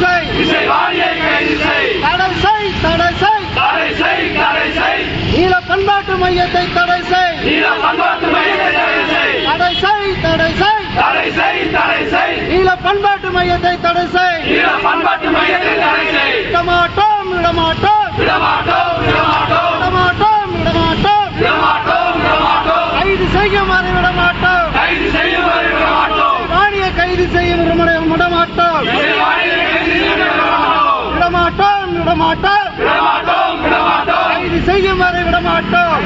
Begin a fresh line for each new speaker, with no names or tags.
செய் இசை
வாணியை கைது செய்
தடை செய் தடை செய் தடை
செய் தடை செய்
நீல பண்பாட்டு மையத்தை தடை செய் நீல
பண்பாட்டு மையத்தை தடை
செய் தடை செய் தடை செய் தடை
செய் தடை
செய் நீல பண்பாட்டு மையத்தை தடை செய் நீல
பண்பாட்டு மையத்தை தடை
செய் விடமாட்டோம் விடமாட்டோம். விடமாட்டோம் விடமாட்டோம். விடமாட்டோம் விடமாட்டோம். விடமாட்டோம்
விடமாட்டோம்.
கைது செய்யுமாறு விடமாட்டோம். கைது
செய்யுமாறு
விடமாட்டோம். வாணியை கைது செய்யும் விடமாட்டோம்.
விடமாட்டோம்.
கைது செய்யும் வரை விடமாட்டோம்.